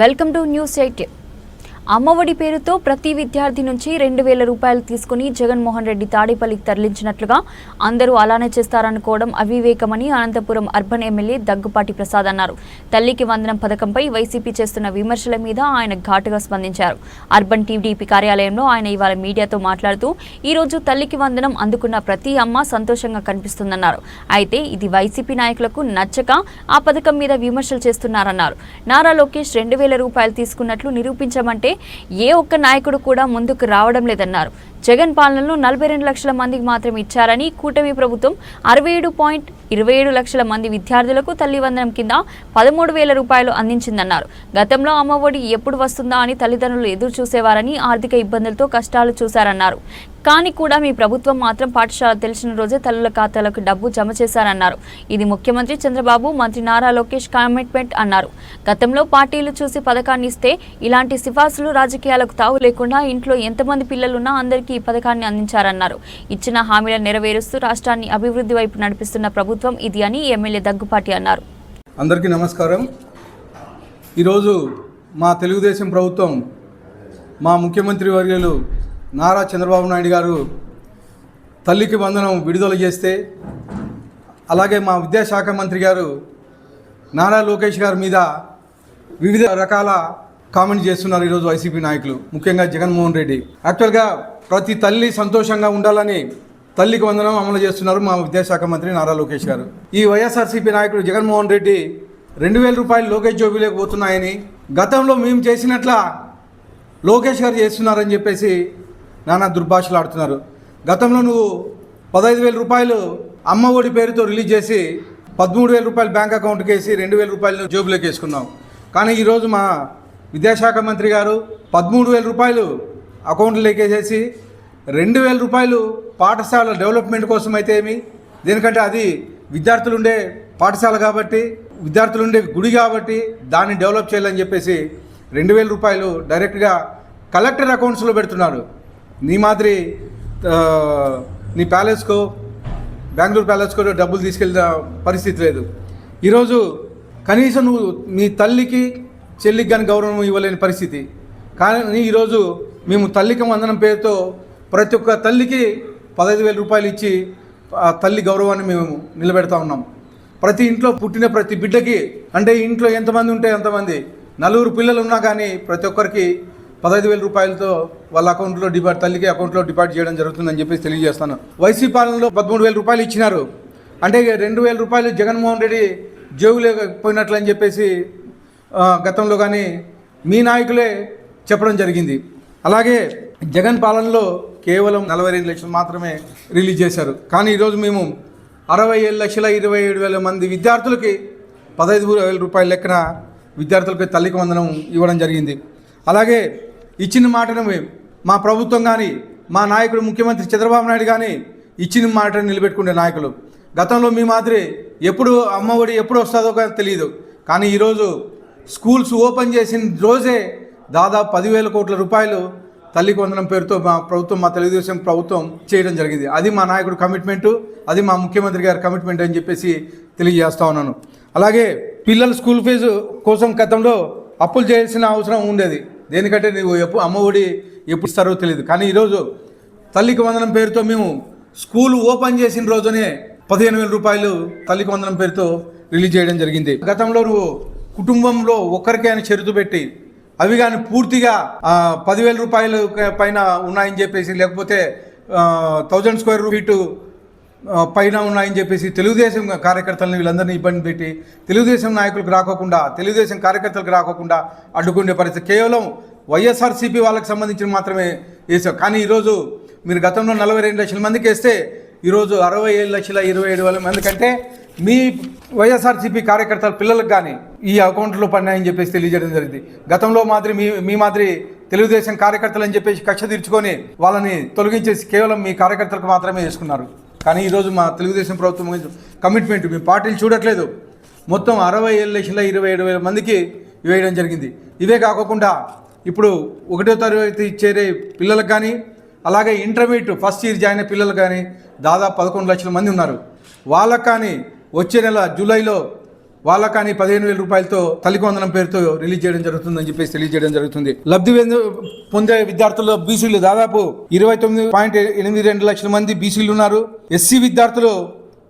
Welcome to news eight. Amma Vodi పేరుతో ప్రతి విద్యార్థి నుంచి రెండు వేల రూపాయలు తీసుకుని జగన్మోహన్ రెడ్డి తాడేపల్లికి తరలించినట్లుగా అందరూ అలానే చేస్తారనుకోవడం అవివేకమని అనంతపురం అర్బన్ ఎమ్మెల్యే దగ్గుపాటి ప్రసాద్ అన్నారు. తల్లికి వందనం పథకంపై వైసీపీ చేస్తున్న విమర్శల మీద ఆయన ఘాటుగా స్పందించారు. అర్బన్ టీడీపీ కార్యాలయంలో ఆయన ఇవాళ మీడియాతో మాట్లాడుతూ ఈరోజు తల్లికి వందనం అందుకున్న ప్రతి అమ్మ సంతోషంగా కనిపిస్తుందన్నారు. అయితే ఇది వైసీపీ నాయకులకు నచ్చక ఆ పథకం మీద విమర్శలు చేస్తున్నారన్నారు. నారా లోకేష్ రెండు వేల రూపాయలు తీసుకున్నట్లు నిరూపించమంటే ఏ ఒక్క నాయకుడు కూడా ముందుకు రావడం లేదన్నారు. జగన్ పాలనలో నలభై రెండు లక్షల మందికి మాత్రం ఇచ్చారని కూటమి ప్రభుత్వం అరవై ఏడు పాయింట్ ఇరవై ఏడు లక్షల మంది విద్యార్థులకు తల్లివందనం కింద పదమూడు వేల రూపాయలు అందించిందన్నారు. గతంలో అమ్మఒడి ఎప్పుడు వస్తుందా అని తల్లిదండ్రులు ఎదురు చూసేవారని ఆర్థిక ఇబ్బందులతో కష్టాలు చూశారన్నారు. కానీ కూడా మీ ప్రభుత్వం మాత్రం పాఠశాల తెలిసిన రోజే తల్లుల ఖాతాలకు డబ్బు జమ చేశారన్నారు. ఇది ముఖ్యమంత్రి చంద్రబాబు మంత్రి నారా లోకేష్ కమిట్మెంట్ అన్నారు. గతంలో పార్టీలు చూసి పథకాన్ని ఇస్తే ఇలాంటి సిఫార్సులు రాజకీయాలకు తావు లేకుండా ఇంట్లో ఎంతమంది పిల్లలున్నా అందరికీ ఈ పథకాన్ని అందించారన్నారు. ఇచ్చిన హామీలను నెరవేరుస్తూ రాష్ట్రాన్ని అభివృద్ధి వైపు నడిపిస్తున్న ప్రభుత్వం ఇది అని ఎమ్మెల్యే దగ్గుపాటి అన్నారు. అందరికీ నమస్కారం. ఈరోజు మా తెలుగుదేశం ప్రభుత్వం మా ముఖ్యమంత్రి వర్యులు నారా చంద్రబాబు నాయుడు గారు తల్లికి వందనం విడుదల చేస్తే అలాగే మా విద్యాశాఖ మంత్రి గారు నారా లోకేష్ గారి మీద వివిధ రకాల కామెంట్ చేస్తున్నారు ఈరోజు వైసీపీ నాయకులు. ముఖ్యంగా జగన్మోహన్ రెడ్డి. యాక్చువల్గా ప్రతి తల్లి సంతోషంగా ఉండాలని తల్లికి వందనం అమలు చేస్తున్నారు మా విద్యాశాఖ మంత్రి నారా లోకేష్ గారు. ఈ వైఎస్ఆర్సీపీ నాయకుడు జగన్మోహన్ రెడ్డి రెండు వేల రూపాయలు లోకేష్ జోబీలోకి పోతున్నాయని గతంలో మేము చేసినట్ల లోకేష్ గారు చేస్తున్నారని చెప్పేసి నానా దుర్భాషలు ఆడుతున్నారు. గతంలో నువ్వు పదహైదు వేల రూపాయలు అమ్మ ఒడి పేరుతో రిలీజ్ చేసి పదమూడు వేల రూపాయలు బ్యాంక్ అకౌంట్కి వేసి రెండు వేల రూపాయలు జేబులోకి వేసుకున్నావు. కానీ ఈరోజు మా విద్యాశాఖ మంత్రి గారు పదమూడు వేల రూపాయలు అకౌంట్లు లెక్కేసేసి రెండు వేల రూపాయలు పాఠశాల డెవలప్మెంట్ కోసం అయితే ఏమి? దేనికంటే అది విద్యార్థులు ఉండే పాఠశాల కాబట్టి విద్యార్థులు ఉండే గుడి కాబట్టి దాన్ని డెవలప్ చేయాలని చెప్పేసి రెండు వేల రూపాయలు డైరెక్ట్గా కలెక్టర్ అకౌంట్స్లో పెడుతున్నారు నీ మాదిరి నీ ప్యాలెస్కో బెంగళూరు ప్యాలెస్కో డబ్బులు తీసుకెళ్ళిన పరిస్థితి లేదు. ఈరోజు కనీసం నువ్వు నీ తల్లికి చెల్లికి కానీ గౌరవం ఇవ్వలేని పరిస్థితి. కానీ ఈరోజు మేము తల్లికి వందనం పేరుతో ప్రతి ఒక్క తల్లికి పదహైదు వేల రూపాయలు ఇచ్చి ఆ తల్లి గౌరవాన్ని మేము నిలబెడతా ఉన్నాం. ప్రతి ఇంట్లో పుట్టిన ప్రతి బిడ్డకి అంటే ఇంట్లో ఎంతమంది ఉంటే ఎంతమంది నలుగురు పిల్లలు ఉన్నా కానీ ప్రతి ఒక్కరికి పదహైదు వేల రూపాయలతో వాళ్ళ అకౌంట్లో డిపాజిట్ తల్లికి అకౌంట్లో డిపాజిట్ చేయడం జరుగుతుందని చెప్పేసి తెలియజేస్తాను. వైసీ పాలనలో పదమూడు వేల రూపాయలు ఇచ్చినారు. అంటే రెండు వేల రూపాయలు జగన్మోహన్ రెడ్డి జేబులోకి పోయినట్లు అని చెప్పేసి గతంలో కానీ మీ నాయకులే చెప్పడం జరిగింది. అలాగే జగన్ పాలనలో కేవలం నలభై రెండు లక్షలు మాత్రమే రిలీజ్ చేశారు. కానీ ఈరోజు మేము అరవై ఏడు లక్షల ఇరవై ఏడు వేల మంది విద్యార్థులకి పదహైదు వేల రూపాయల లెక్కన విద్యార్థులకి తల్లికి వందనం ఇవ్వడం జరిగింది. అలాగే ఇచ్చిన మాటను మా ప్రభుత్వం కానీ మా నాయకుడు ముఖ్యమంత్రి చంద్రబాబు నాయుడు కానీ ఇచ్చిన మాటను నిలబెట్టుకునే నాయకులు. గతంలో మీ మాదిరి ఎప్పుడు అమ్మఒడి ఎప్పుడు వస్తుందో తెలియదు. కానీ ఈరోజు స్కూల్స్ ఓపెన్ చేసిన రోజే దాదాపు పదివేల కోట్ల రూపాయలు తల్లికి వందనం పేరుతో మా ప్రభుత్వం మా తెలుగుదేశం ప్రభుత్వం చేయడం జరిగింది. అది మా నాయకుడు కమిట్మెంటు అది మా ముఖ్యమంత్రి గారి కమిట్మెంట్ అని చెప్పేసి తెలియజేస్తా ఉన్నాను. అలాగే పిల్లల స్కూల్ ఫీజు కోసం గతంలో అప్పులు చేయాల్సిన అవసరం ఉండేది. దేనికంటే నువ్వు ఎప్పుడు అమ్మఒడి ఎప్పుడు ఇస్తారో తెలియదు. కానీ ఈరోజు తల్లికి వందనం పేరుతో మేము స్కూల్ ఓపెన్ చేసిన రోజునే పదిహేను వేల రూపాయలు తల్లికి వందనం పేరుతో రిలీజ్ చేయడం జరిగింది. గతంలో నువ్వు కుటుంబంలో ఒక్కరికైనా చెరుతు పెట్టి అవి కానీ పూర్తిగా పదివేల రూపాయలు పైన ఉన్నాయని చెప్పేసి లేకపోతే థౌజండ్ స్క్వేర్ ఫీటు పైన ఉన్నాయని చెప్పేసి తెలుగుదేశం కార్యకర్తలను వీళ్ళందరినీ ఇబ్బంది పెట్టి తెలుగుదేశం నాయకులకు రాకోకుండా తెలుగుదేశం కార్యకర్తలకు రాకోకుండా అడ్డుకునే పరిస్థితి. కేవలం వైఎస్ఆర్సీపీ వాళ్ళకి సంబంధించిన మాత్రమే వేసాం కానీ ఈరోజు మీరు గతంలో నలభై రెండు లక్షల మందికి వేస్తే ఈరోజు అరవై ఏడు లక్షల ఇరవై ఏడు వేల మంది కంటే మీ వైఎస్ఆర్సీపీ కార్యకర్తల పిల్లలకు కానీ ఈ అకౌంట్లో పడినాయని చెప్పేసి తెలియజేయడం జరిగింది. గతంలో మాదిరి మీ మీ మాదిరి తెలుగుదేశం కార్యకర్తలు అని చెప్పేసి కక్ష తీర్చుకొని వాళ్ళని తొలగించేసి కేవలం మీ కార్యకర్తలకు మాత్రమే వేసుకున్నారు కానీ ఈరోజు మా తెలుగుదేశం ప్రభుత్వం కమిట్మెంట్ మీ పార్టీలు చూడట్లేదు. మొత్తం అరవై ఏడు లక్షల ఇరవై ఏడు వేల మందికి వేయడం జరిగింది. ఇవే కాకుండా ఇప్పుడు ఒకటో తరగతి చేరే పిల్లలకు కానీ అలాగే ఇంటర్మీడియట్ ఫస్ట్ ఇయర్ జాయిన్ అయిన పిల్లలు కానీ దాదాపు పదకొండు లక్షల మంది ఉన్నారు. వాళ్ళకు కానీ వచ్చే నెల జూలైలో వాళ్ళ కానీ పదిహేను వేల రూపాయలతో తల్లికొందనం పేరుతో రిలీజ్ చేయడం జరుగుతుందని చెప్పేసి తెలియజేయడం జరుగుతుంది. లబ్ధి పొందే విద్యార్థుల్లో బీసీలు దాదాపు ఇరవై తొమ్మిది పాయింట్ ఎనిమిది రెండు లక్షల మంది బీసీలు ఉన్నారు. ఎస్సీ విద్యార్థులు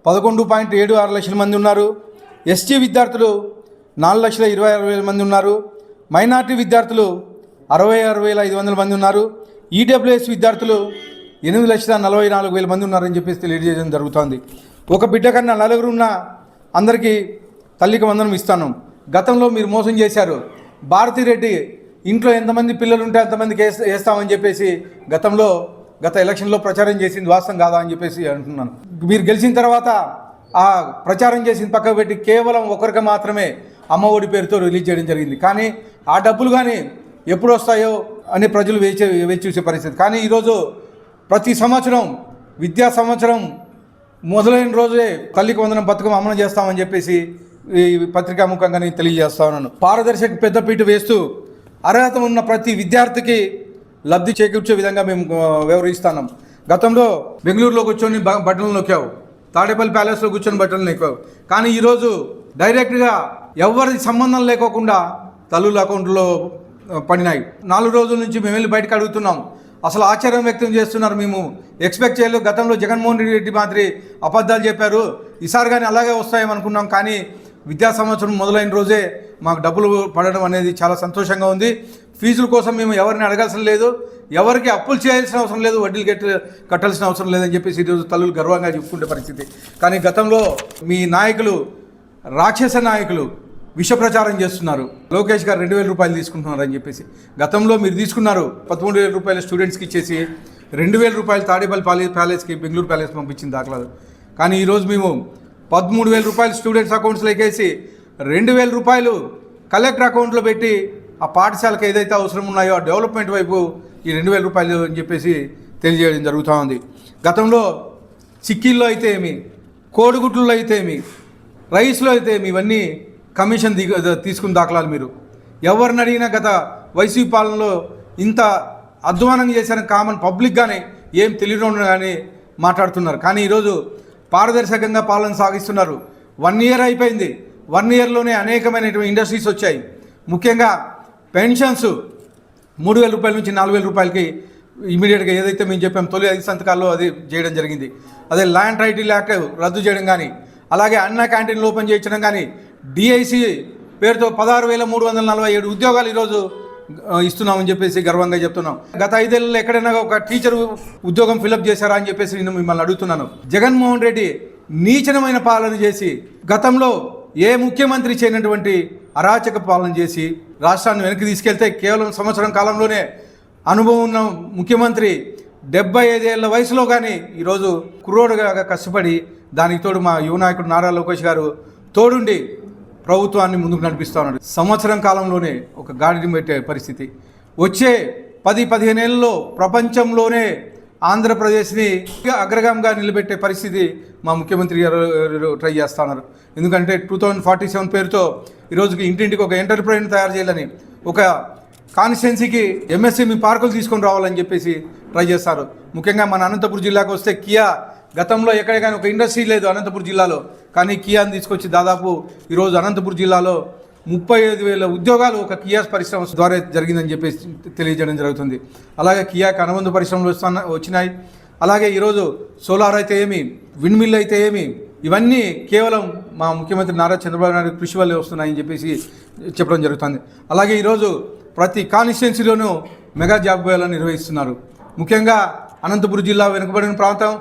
పదకొండు పాయింట్ ఏడు ఆరు లక్షల మంది ఉన్నారు. ఎస్టీ విద్యార్థులు నాలుగు లక్షల ఇరవై ఆరు వేల మంది ఉన్నారు. మైనార్టీ విద్యార్థులు అరవై ఆరు వేల ఐదు వందల మంది ఉన్నారు. ఈడబ్ల్యూఎస్ విద్యార్థులు ఎనిమిది లక్షల నలభై నాలుగు వేల మంది ఉన్నారని చెప్పేసి తెలియజేయడం జరుగుతోంది. ఒక బిడ్డ కన్నా నలుగురు ఉన్న అందరికీ తల్లికి వందనం ఇస్తాను. గతంలో మీరు మోసం చేశారు. భారతిరెడ్డి ఇంట్లో ఎంతమంది పిల్లలు ఉంటే అంతమందికి వేస్తా- వేస్తామని చెప్పేసి గతంలో గత ఎలక్షన్లో ప్రచారం చేసింది వాస్తవం కాదా అని చెప్పేసి అంటున్నాను. మీరు గెలిచిన తర్వాత ఆ ప్రచారం చేసిన పక్కకు పెట్టి కేవలం ఒకరికి మాత్రమే అమ్మఒడి పేరుతో రిలీజ్ చేయడం జరిగింది. కానీ ఆ డబ్బులు కానీ ఎప్పుడు వస్తాయో అని ప్రజలు వేచి వేచి చూసే పరిస్థితి. కానీ ఈరోజు ప్రతి సంవత్సరం విద్యా సంవత్సరం మొదలైన రోజే తల్లికి వందనం పథకం అమలు చేస్తామని చెప్పేసి ఈ పత్రికా ముఖంగా నేను తెలియజేస్తా ఉన్నాను. పారదర్శక పెద్దపీట వేస్తూ అర్హత ఉన్న ప్రతి విద్యార్థికి లబ్ధి చేకూర్చే విధంగా మేము వివరిస్తాను గతంలో బెంగళూరులో కూర్చొని బ- బట్టలు నొక్కావు. తాడేపల్లి ప్యాలెస్లో కూర్చొని బట్టలు నొక్కావు. కానీ ఈరోజు డైరెక్ట్గా ఎవరి సంబంధం లేకోకుండా తల్లుల అకౌంట్లో పడినాయి. నాలుగు రోజుల నుంచి మేము వెళ్ళి బయటకు అడుగుతున్నాం. అసలు ఆశ్చర్యం వ్యక్తం చేస్తున్నారు మేము. ఎక్స్పెక్ట్ చేయలేదు. గతంలో జగన్మోహన్ రెడ్డి మాదిరి అబద్ధాలు చెప్పారు. ఈసారి కానీ అలాగే వస్తాయేమనుకున్నాం కానీ విద్యా సంవత్సరం మొదలైన రోజే మాకు డబ్బులు పడడం అనేది చాలా సంతోషంగా ఉంది. ఫీజుల కోసం మేము ఎవరిని అడగాల్సిన లేదు. ఎవరికి అప్పులు చేయాల్సిన అవసరం లేదు. వడ్డీలు కట్టి కట్టాల్సిన అవసరం లేదని చెప్పేసి ఈరోజు తల్లులు గర్వంగా చెప్పుకునే పరిస్థితి. కానీ గతంలో మీ నాయకులు రాక్షస నాయకులు విష ప్రచారం చేస్తున్నారు. లోకేష్ గారు రెండు వేల రూపాయలు తీసుకుంటున్నారు అని చెప్పేసి. గతంలో మీరు తీసుకున్నారు పదమూడు వేల రూపాయలు స్టూడెంట్స్కి ఇచ్చేసి రెండు వేల రూపాయలు తాడేపల్లి ప్యాలెస్ ప్యాలెస్కి బెంగళూరు ప్యాలెస్ పంపించిన దాఖలాలు. కానీ ఈరోజు మేము పదమూడు వేల రూపాయలు స్టూడెంట్స్ అకౌంట్స్లో వేసి రెండు వేల రూపాయలు కలెక్టర్ అకౌంట్లో పెట్టి ఆ పాఠశాలకు ఏదైతే అవసరం ఉన్నాయో ఆ డెవలప్మెంట్ వైపు ఈ రెండు వేల రూపాయలు అని చెప్పేసి తెలియజేయడం జరుగుతూ ఉంది. గతంలో చిక్కీల్లో అయితే ఏమి కోడిగుడ్లలో అయితే ఏమి రైస్లో అయితే ఏమి ఇవన్నీ కమిషన్ దిగ తీసుకున్న దాఖలాలు మీరు. ఎవరిని అడిగినా గత వైసీపీ పాలనలో ఇంత అధ్వానం చేశారని కామన్ పబ్లిక్గానే ఏం తెలియడం కానీ మాట్లాడుతున్నారు. కానీ ఈరోజు పారదర్శకంగా పాలన సాగిస్తున్నారు. వన్ ఇయర్ అయిపోయింది. వన్ ఇయర్లోనే అనేకమైనటువంటి ఇండస్ట్రీస్ వచ్చాయి. ముఖ్యంగా పెన్షన్స్ మూడు వేల రూపాయల నుంచి నాలుగు వేల రూపాయలకి ఇమీడియట్గా ఏదైతే మేము చెప్పాం తొలి ఐదు సంతకాల్లో అది చేయడం జరిగింది. అదే ల్యాండ్ టైటిల్ యాక్ట్ రద్దు చేయడం కానీ అలాగే అన్న క్యాంటీన్లు ఓపెన్ చేయించడం కానీ డిఐసి పేరుతో పదహారు వేల మూడు వందల నలభై ఏడు ఉద్యోగాలు ఈరోజు ఇస్తున్నామని చెప్పేసి గర్వంగా చెప్తున్నాం. గత ఐదేళ్ళలో ఎక్కడైనా ఒక టీచర్ ఉద్యోగం ఫిలప్ చేశారా అని చెప్పేసి నేను మిమ్మల్ని అడుగుతున్నాను. జగన్మోహన్ రెడ్డి నీచనమైన పాలన చేసి గతంలో ఏ ముఖ్యమంత్రి చేయనటువంటి అరాచక పాలన చేసి రాష్ట్రాన్ని వెనక్కి తీసుకెళ్తే కేవలం సంవత్సరం కాలంలోనే అనుభవం ఉన్న ముఖ్యమంత్రి డెబ్బై ఐదేళ్ళ వయసులో కానీ ఈరోజు కుర్రోడుగా కష్టపడి దానికి తోడు మా యువనాయకుడు నారా లోకేష్ గారు తోడుండి ప్రభుత్వాన్ని ముందుకు నడిపిస్తూ ఉన్నాడు. సంవత్సరం కాలంలోనే ఒక గాడిని పెట్టే పరిస్థితి. వచ్చే పది పదిహేను ఏళ్ళలో ప్రపంచంలోనే ఆంధ్రప్రదేశ్ని అగ్రగామిగా నిలబెట్టే పరిస్థితి మా ముఖ్యమంత్రి గారు ట్రై చేస్తున్నారు ఎందుకంటే టూ థౌజండ్ ఫార్టీ సెవెన్ పేరుతో ఈరోజుకి ఇంటింటికి ఒక ఎంటర్ప్రైన్ తయారు చేయాలని ఒక కాన్స్టిట్యున్సీకి ఎంఎస్ఎంఈ పార్కులు తీసుకొని రావాలని చెప్పేసి ట్రై చేస్తారు. ముఖ్యంగా మన అనంతపురం జిల్లాకు వస్తే కియా గతంలో ఎక్కడికైనా ఒక ఇండస్ట్రీ లేదు అనంతపురం జిల్లాలో కానీ కియాని తీసుకొచ్చి దాదాపు ఈరోజు అనంతపురం జిల్లాలో ముప్పై ఐదు వేల ఉద్యోగాలు ఒక కియా పరిశ్రమ ద్వారా జరిగిందని చెప్పేసి తెలియజేయడం జరుగుతుంది. అలాగే కియాకి అనుబంధ పరిశ్రమలు వస్తున్న వచ్చినాయి. అలాగే ఈరోజు సోలార్ అయితే ఏమి విండ్ మిల్ అయితే ఏమి ఇవన్నీ కేవలం మా ముఖ్యమంత్రి నారా చంద్రబాబు నాయుడు కృషి వల్లే వస్తున్నాయని చెప్పేసి చెప్పడం జరుగుతుంది. అలాగే ఈరోజు ప్రతి కాన్స్టిట్యున్సీలోనూ మెగా జాబ్ వేయాలని నిర్వహిస్తున్నారు. ముఖ్యంగా అనంతపురం జిల్లా వెనుకబడిన ప్రాంతం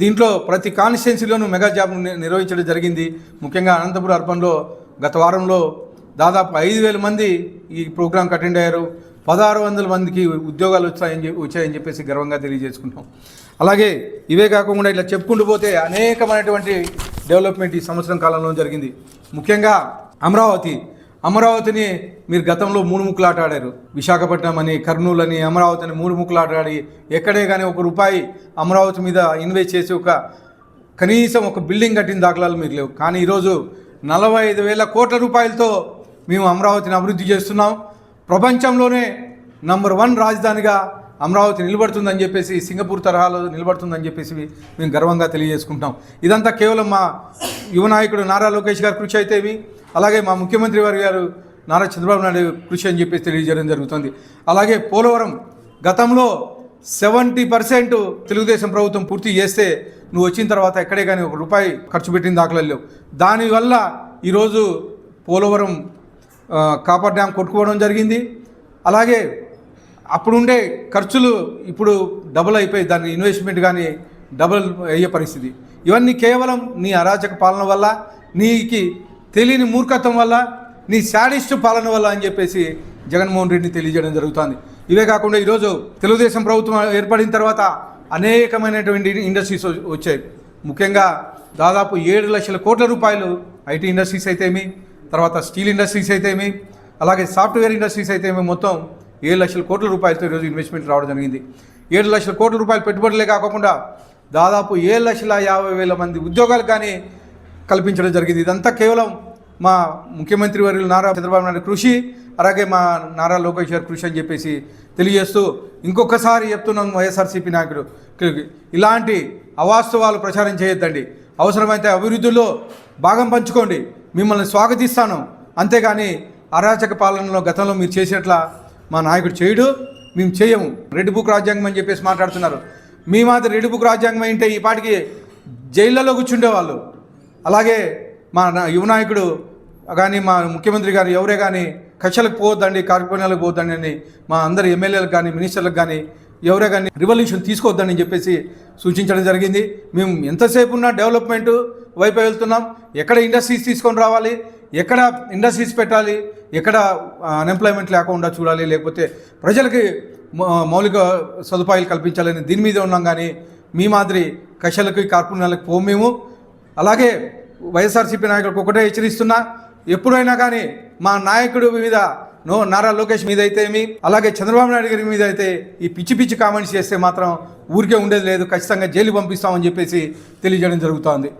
దీంట్లో ప్రతి కాన్స్టిట్యున్సీలోనూ మెగా జాబ్ నిర్వహించడం జరిగింది. ముఖ్యంగా అనంతపురం అర్బన్లో గత వారంలో దాదాపు ఐదు వేల మంది ఈ ప్రోగ్రాంకి అటెండ్ అయ్యారు. పదహారు వందల మందికి ఉద్యోగాలు వచ్చాయని చెప్పి వచ్చాయని చెప్పేసి గర్వంగా తెలియజేసుకుంటాం అలాగే ఇవే కాకుండా ఇట్లా చెప్పుకుంటూ పోతే అనేకమైనటువంటి డెవలప్మెంట్ ఈ సంవత్సరం కాలంలో జరిగింది. ముఖ్యంగా అమరావతి అమరావతిని మీరు గతంలో మూడు ముక్కలాట ఆడారు విశాఖపట్నం అని కర్నూలు అని అమరావతిని మూడు ముక్కలాట ఆడి ఎక్కడే కానీ ఒక రూపాయి అమరావతి మీద ఇన్వెస్ట్ చేసి ఒక కనీసం ఒక బిల్డింగ్ కట్టిన దాఖలాలు మీకు లేవు. కానీ ఈరోజు నలభై ఐదు వేల కోట్ల రూపాయలతో మేము అమరావతిని అభివృద్ధి చేస్తున్నాం. ప్రపంచంలోనే నంబర్ వన్ రాజధానిగా అమరావతి నిలబడుతుందని చెప్పేసి సింగపూర్ తరహాలో నిలబడుతుందని చెప్పేసి మేము గర్వంగా తెలియజేసుకుంటాం ఇదంతా కేవలం మా యువ నాయకుడు నారా లోకేష్ గారి కృషి అయితే అలాగే మా ముఖ్యమంత్రి వారి గారు నారా చంద్రబాబు నాయుడు కృషి అని చెప్పేసి తెలియజేయడం జరుగుతుంది. అలాగే పోలవరం గతంలో సెవెంటీ పర్సెంట్ తెలుగుదేశం ప్రభుత్వం పూర్తి చేస్తే నువ్వు వచ్చిన తర్వాత ఎక్కడే కానీ ఒక రూపాయి ఖర్చు పెట్టిన దాఖలు లేవు. దానివల్ల ఈరోజు పోలవరం కాపర్ డ్యామ్ కొట్టుకోవడం జరిగింది. అలాగే అప్పుడుండే ఖర్చులు ఇప్పుడు డబుల్ అయిపోయి దాని ఇన్వెస్ట్మెంట్ కానీ డబుల్ అయ్యే పరిస్థితి. ఇవన్నీ కేవలం నీ అరాచక పాలన వల్ల నీకి తెలియని మూర్ఖత్వం వల్ల నీ శాడిస్ట్ పాలన వల్ల అని చెప్పేసి జగన్మోహన్ రెడ్డిని తెలియజేయడం జరుగుతుంది. ఇవే కాకుండా ఈరోజు తెలుగుదేశం ప్రభుత్వం ఏర్పడిన తర్వాత అనేకమైనటువంటి ఇండస్ట్రీస్ వచ్చాయి. ముఖ్యంగా దాదాపు ఏడు లక్షల కోట్ల రూపాయలు ఐటీ ఇండస్ట్రీస్ అయితేమి తర్వాత స్టీల్ ఇండస్ట్రీస్ అయితేమి అలాగే సాఫ్ట్వేర్ ఇండస్ట్రీస్ అయితేమి మొత్తం ఏడు లక్షల కోట్ల రూపాయలతో ఈరోజు ఇన్వెస్ట్మెంట్ రావడం జరిగింది. ఏడు లక్షల కోట్ల రూపాయలు పెట్టుబడులే కాకుండా దాదాపు ఏడు లక్షల యాభై వేల మంది ఉద్యోగాలు కానీ కల్పించడం జరిగింది. ఇదంతా కేవలం మా ముఖ్యమంత్రి వర్యులు నారా చంద్రబాబు నాయుడు కృషి అలాగే మా నారా లోకేష్ గారి కృషి అని చెప్పేసి తెలియజేస్తూ ఇంకొకసారి చెప్తున్నాం వైఎస్ఆర్సీపీ నాయకుడు. ఇలాంటి అవాస్తవాలు ప్రచారం చేయొద్దండి. అవసరమైతే అభివృద్ధిలో భాగం పంచుకోండి. మిమ్మల్ని స్వాగతిస్తాను. అంతేగాని అరాచక పాలనలో గతంలో మీరు చేసినట్ల మా నాయకుడు చేయడు. మేము చేయము. రెడ్ బుక్ రాజ్యాంగం అని చెప్పేసి మాట్లాడుతున్నారు. మీ మాత్రం రెడ్ బుక్ రాజ్యాంగం అంటే ఈ పాటికి జైళ్ళలో కూర్చుండేవాళ్ళు. అలాగే మా నా- యువ నాయకుడు కానీ మా ముఖ్యమంత్రి గారు ఎవరే కానీ కక్షలకు పోవద్దండి కార్యక్రమాలకు పోవద్దండి అని మా అందరి ఎమ్మెల్యేలకు కానీ మినిస్టర్లకు కానీ ఎవరే కానీ రివల్యూషన్ తీసుకోవద్దని చెప్పేసి సూచించడం జరిగింది. మేము ఎంతసేపు ఉన్న డెవలప్మెంట్ వైపు వెళ్తున్నాం. ఎక్కడ ఇండస్ట్రీస్ తీసుకొని రావాలి ఎక్కడ ఇండస్ట్రీస్ పెట్టాలి ఎక్కడ అన్ఎంప్లాయ్మెంట్ లేకుండా చూడాలి లేకపోతే ప్రజలకి మౌలిక సదుపాయాలు కల్పించాలని దీని మీద ఉన్నాం కానీ మీ మాదిరి కక్షలకి కార్పొరేట్లకు పోము మేము. అలాగే వైఎస్ఆర్సీపీ నాయకులకు ఒకటే హెచ్చరిస్తున్నా ఎప్పుడైనా కానీ మా నాయకుడు మీద నో నారా లోకేష్ మీద అయితే ఏమి అలాగే చంద్రబాబు నాయుడు గారి మీద అయితే ఈ పిచ్చి పిచ్చి కామెంట్స్ చేస్తే మాత్రం ఊరికే ఉండేది లేదు ఖచ్చితంగా జైలు పంపిస్తామని చెప్పేసి తెలియజేయడం జరుగుతోంది.